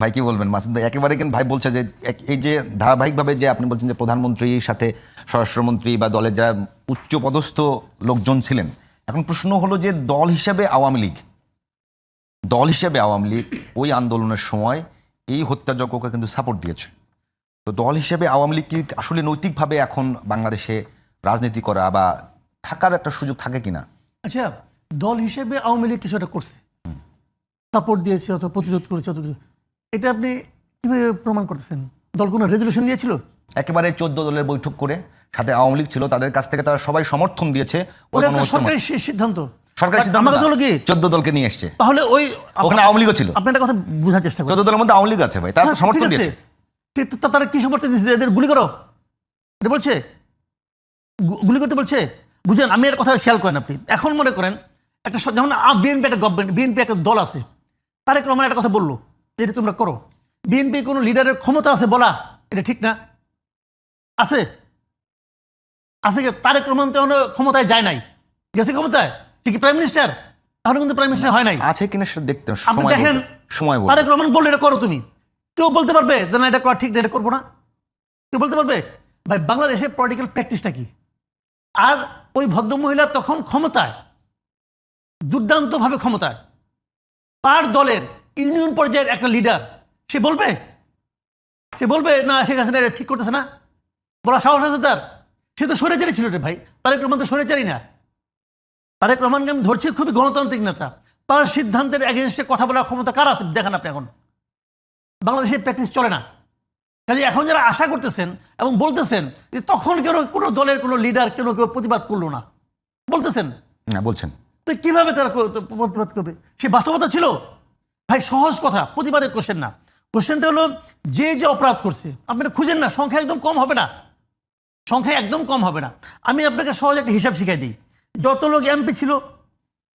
ভাই কি বলবেন? মাসুদ ভাই একেবারে কিন্তু ভাই বলছে যে এই যে ধারাবাহিকভাবে যে আপনি বলছেন যে প্রধানমন্ত্রীর সাথে স্বরাষ্ট্রমন্ত্রী বা দলের যারা উচ্চ পদস্থ লোকজন ছিলেন এখন প্রশ্ন হলো যে দল হিসেবে আওয়ামী লীগ দল হিসেবে আওয়ামী লীগ ওই আন্দোলনের সময় এই হত্যাযজ্ঞকে কিন্তু সাপোর্ট দিয়েছে। তো দল হিসেবে আওয়ামী লীগ কি আসলে নৈতিকভাবে এখন বাংলাদেশে রাজনীতি করা বা থাকার একটা সুযোগ থাকে কিনা? আচ্ছা দল হিসেবে আওয়ামী লীগ কিছু একটা করছে। সাপোর্ট দিয়েছে অথবা প্রতিরোধ করেছে অত কিছু। এটা আপনি কীভাবে প্রমাণ করতেছেন? দল কোনো রেজলিউশন নিয়েছিল? একেবারে চোদ্দ দলের বৈঠক করে সাথে আওয়ামী লীগ ছিল তাদের কাছ থেকে তারা সবাই সমর্থন দিয়েছে সরকারি সিদ্ধান্ত। সরকারি সিদ্ধান্ত চোদ্দ দলকে নিয়ে এসছে। তাহলে ওই ওখানে আওয়ামী লীগও ছিল। আপনি একটা কথা বোঝার চেষ্টা চোদ্দ দলের মধ্যে আওয়ামী লীগ আছে ভাই তারা হ্যাঁ, সমর্থন দিয়েছে। তারা কি সমর্থন দিয়েছে? এদের গুলি করো। এটা বলছে? গুলি করতে বলছে? বুঝেন আমি এর কথা খেয়াল করেন আপনি। এখন মনে করেন একটা যেমন বিএনপি একটা গভর্নমেন্ট বিএনপি একটা দল আছে। তারেক রহমান একটা কথা বলল। যে এটা তোমরা করো বিএনপি কোনো লিডারের ক্ষমতা আছে বলা এটা ঠিক না? আছে? আছে তারেক রহমান তো ক্ষমতায় যায় নাই। গেছে ক্ষমতায়? ঠিক প্রাইম মিনিস্টার এখনও কিন্তু প্রাইম মিনিস্টার হয় নাই। আছে কিনা সেটা দেখতে আপনি দেখেন। সময় তারেক রহমান বললে এটা করো তুমি। কেউ বলতে পারবে যে না এটা করা ঠিক না এটা করব না। কেউ বলতে পারবে ভাই বাংলাদেশের পলিটিক্যাল প্র্যাকটিসটা কি? আর ওই ভদ্রমহিলা তখন ক্ষমতায় দুর্দান্তভাবে ক্ষমতায়। তার দলের ইউনিয়ন পর্যায়ের একটা লিডার সে বলবে? সে বলবে না শেখ হাসিনা এটা ঠিক করতেছে না। বলা সাহস আছে তার। সে তো সরেচারি ছিল রে ভাই। তারেক রহমান তো সরেচারি না। তারেক রহমানকে আমি ধরছি খুবই গণতান্ত্রিক নেতা। তার সিদ্ধান্তের এগেনস্টে কথা বলার ক্ষমতা কার আছে? দেখান আপনি এখন। বাংলাদেশে প্র্যাকটিস চলে না। কাজে এখন যারা আশা করতেছেন এবং বলতেছেন যে তখন কেন কোনো দলের কোনো লিডার কেন কেউ প্রতিবাদ করল না? বলতেছেন। না বলছেন। তো কীভাবে তারা প্রতিবাদ করবে? সে বাস্তবতা ছিল? ভাই সহজ কথা প্রতিবাদের কোশ্চেন না। কোশ্চেনটা হলো যে যে অপরাধ করছে আপনি খুঁজেন না সংখ্যা একদম কম হবে না। সংখ্যা একদম কম হবে না। আমি আপনাকে সহজ একটা হিসাব শিখাই দিই। যত লোক এমপি ছিল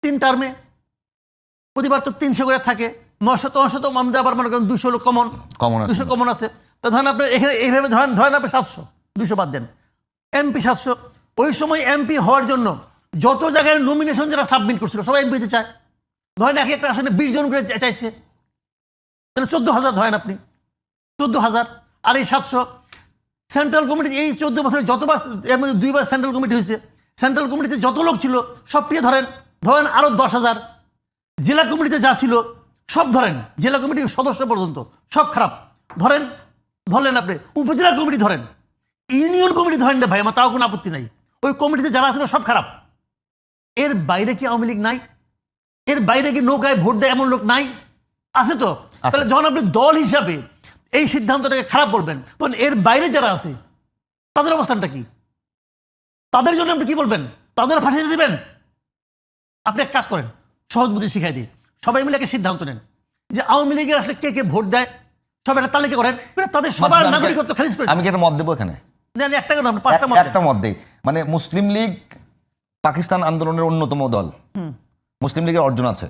তিন টার্মে প্রতিবার তো তিনশো করে থাকে। নশত নশত আমাদের আবার মনে করেন দুশো লোক কমন কমন দুশো কমন আছে। তো ধরেন আপনি এখানে এইভাবে ধরেন ধরেন আপনি সাতশো দুশো বাদ দেন। এমপি সাতশো। ওই সময় এমপি হওয়ার জন্য যত জায়গায় নমিনেশন যারা সাবমিট করছিল সবাই এমপি হতে চায়। ধরেন এক একটা আসলে বিশ জন করে চাইছে। তাহলে চোদ্দ হাজার ধরেন আপনি। চোদ্দ হাজার। আর এই সাতশো। সেন্ট্রাল কমিটি এই চোদ্দ বছরে যতবার এর মধ্যে দুইবার সেন্ট্রাল কমিটি হয়েছে, সেন্ট্রাল কমিটিতে যত লোক ছিল, সব সবটিকে ধরেন ধরেন আরও দশ হাজার। জেলা কমিটিতে যা ছিল, সব ধরেন, জেলা কমিটির সদস্য পর্যন্ত, সব খারাপ। ধরেন, ধরলেন আপনি, উপজেলা কমিটি ধরেন, ইউনিয়ন কমিটি ধরেন না ভাই, আমার তাও কোনো আপত্তি নাই। ওই কমিটিতে যারা আছে সব খারাপ। এর বাইরে কি আওয়ামী লীগ নাই? এর বাইরে কি নৌকায় ভোট দেয় এমন লোক নাই? আছে তো? তাহলে যখন আপনি দল হিসাবে এই সিদ্ধান্তটাকে খারাপ বলবেন তখন এর বাইরে যারা আছে তাদের অবস্থানটা কি? তাদের জন্য আপনি কি বলবেন? তাদের ফাঁসিয়ে দিবেন? আপনি এক কাজ করেন সহজ বুদ্ধি শিখাই দিই। সবাই মিলে একটা সিদ্ধান্ত নেন যে আওয়ামী লীগের আসলে কে কে ভোট দেয় সব একটা তালিকা করেন। তাদের সবার নাগরিকত্ব খারিজ করে আমি কি একটা মত দেবো এখানে? একটা কেন আপনি পাঁচটা মত একটা মত দেই। মানে মুসলিম লীগ পাকিস্তান আন্দোলনের অন্যতম দল। মুসলিম লীগের অর্জন আছে।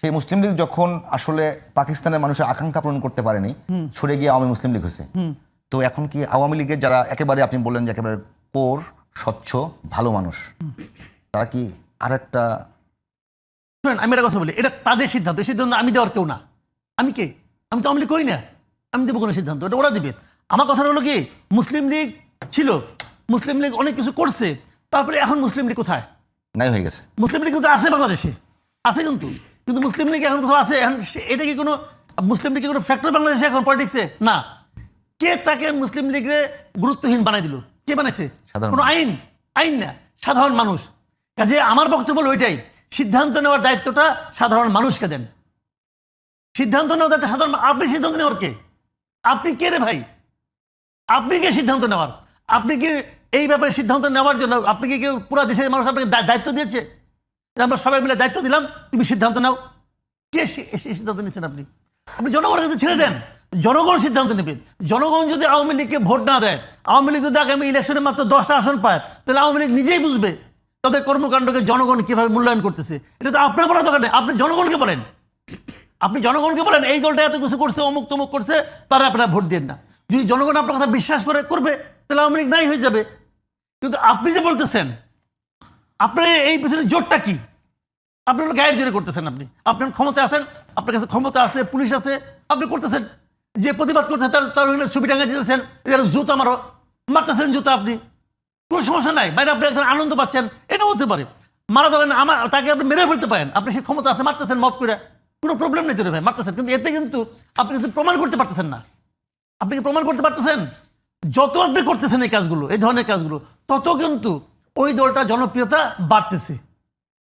সেই মুসলিম লীগ যখন আসলে পাকিস্তানের মানুষের আকাঙ্ক্ষা পূরণ করতে পারেনি ছড়ে গিয়ে আওয়ামী মুসলিম লীগ হয়েছে। তো এখন কি আওয়ামী লীগের যারা একেবারে আপনি বললেন যে একেবারে পোর স্বচ্ছ ভালো মানুষ তারা কি আর একটা শুনেন আমি একটা কথা বলি এটা তাদের সিদ্ধান্ত এই সিদ্ধান্ত আমি দেওয়ার কেউ না। আমি কে? আমি তো আওয়ামী লীগ করি না। আমি দেবো কোনো সিদ্ধান্ত এটা ওরা দিবে। আমার কথা হলো কি মুসলিম লীগ ছিল মুসলিম লীগ অনেক কিছু করছে তারপরে এখন মুসলিম লীগ কোথায়? নাই হয়ে গেছে। মুসলিম লীগ কিন্তু আছে বাংলাদেশে আছে কিন্তু। কিন্তু মুসলিম লীগ এখন কোথাও আছে? এখন এটা কি কোনো মুসলিম লীগ কি কোনো ফ্যাক্টর বাংলাদেশে এখন পলিটিক্সে না। কে তাকে মুসলিম লীগের গুরুত্বহীন বানাই দিল? কে বানাইছে? সাধারণ কোনো আইন আইন না সাধারণ মানুষ। কাজে আমার বক্তব্য হলো ওইটাই সিদ্ধান্ত নেওয়ার দায়িত্বটা সাধারণ মানুষকে দেন। সিদ্ধান্ত নেওয়ার দায়িত্ব সাধারণ আপনি সিদ্ধান্ত নেওয়ার কে? আপনি কে রে ভাই? আপনি কে সিদ্ধান্ত নেওয়ার? আপনি কি এই ব্যাপারে সিদ্ধান্ত নেওয়ার জন্য আপনি কি কেউ পুরো দেশের মানুষ আপনাকে দায়িত্ব দিয়েছে? আমরা সবাই মিলে দায়িত্ব দিলাম, তুমি সিদ্ধান্ত নাও। কে সিদ্ধান্ত নিচ্ছেন আপনি? আপনি জনগণের কাছে ছেড়ে দেন। জনগণ সিদ্ধান্ত নেবে। জনগণ যদি আওয়ামী লীগকে ভোট না দেয়, আওয়ামী লীগ যদি আগামী ইলেকশনে মাত্র দশটা আসন পায়, তাহলে আওয়ামী লীগ নিজেই বুঝবে তাদের কর্মকাণ্ডকে জনগণ কীভাবে মূল্যায়ন করতেছে। এটা তো আপনার বলার দরকার নেই, আপনি জনগণকে বলেন। আপনি জনগণকে বলেন, এই দলটা এত কিছু করছে, অমুক তমুক করছে, তারা আপনারা ভোট দেন না। যদি জনগণ আপনার কথা বিশ্বাস করে, করবে, তাহলে আওয়ামী লীগ নাই হয়ে যাবে। কিন্তু আপনি যে বলতেছেন, আপনার এই পিছনে জোরটা কি? আপনি গায়ের জোরে করতেছেন আপনি। আপনার ক্ষমতা আছেন, আপনার কাছে ক্ষমতা আছে, পুলিশ আছে, আপনি করতেছেন। যে প্রতিবাদ করছে তার তার ওখানে ছবি টাঙ্গা দিতেছেন এদের জুতা মারো, মারতেছেন জুতো আপনি। কোনো সমস্যা নাই, বাইরে আপনি একজন আনন্দ পাচ্ছেন এটা হতে পারে। মারা দেবেন আমার, তাকে আপনি মেরে ফেলতে পারেন। আপনি সে ক্ষমতা আছে, মারতেছেন মত করে। কোনো প্রবলেম নেই তোরে ভাই, মারতেছেন। কিন্তু এতে কিন্তু আপনি কিন্তু প্রমাণ করতে পারতেছেন না। আপনি কি প্রমাণ করতে পারতেছেন? যত আপনি করতেছেন এই কাজগুলো, এই ধরনের কাজগুলো তত কিন্তু ওই দলটা জনপ্রিয়তা বাড়তেছে।